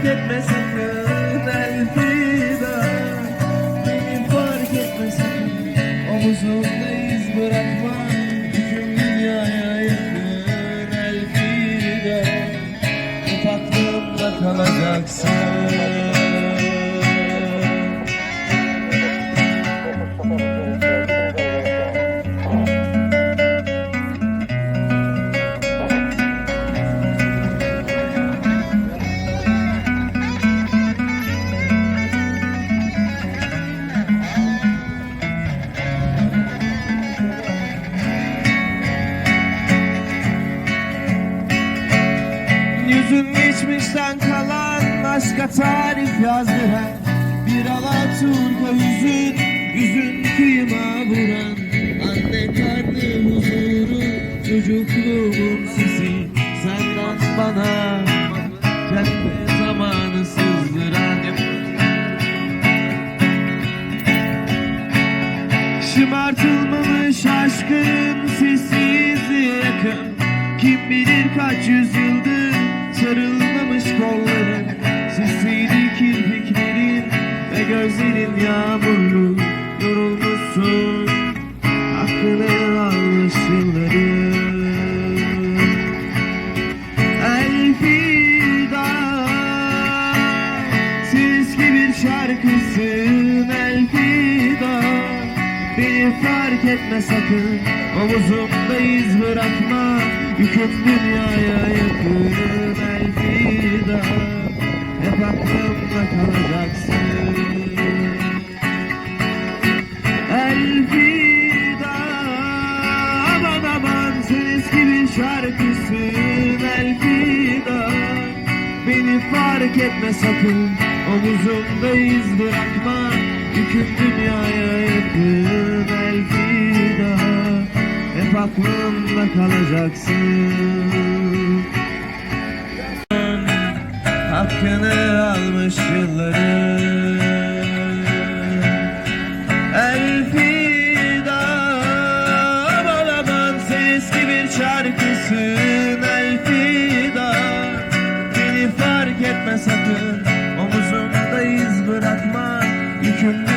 fark etme sakın fark etme sakın bırakma Tüm dünyaya yakın Elfida Hep aklımda kalacaksın Yüzün geçmişten kalan aşka tarif yazdıran Bir alaturka yüzün, yüzün kıyıma vuran. Anne karnı huzuru, çocukluğumun sesi. Senden bana cennet zamanı sızdıran. Şımartılmamış aşkın sessiz yakın. Kim bilir kaç yüzyıldır sarılmamış kolların Sessizdi kirpiklerin ve gözlerin yağmurlu. Yorulmuşsun hakkını almış yılların Elfida ki bir şarkısın Elfida. Beni fark etme sakın Omuzumda iz bırakma Yüküm dünyaya yakın Elfida Hep aklımda kalacaksın. Elfida Aman aman sen eski bir şarkısın Elfida Beni fark etme sakın Omuzumda iz bırakma. Yüküm dünyaya aklımda kalacaksın. Hakkını almış yılları. Elfida Balaban eski bir şarkısın. Elfida Beni fark etme sakın. Omuzumda iz bırakma. Yükümlü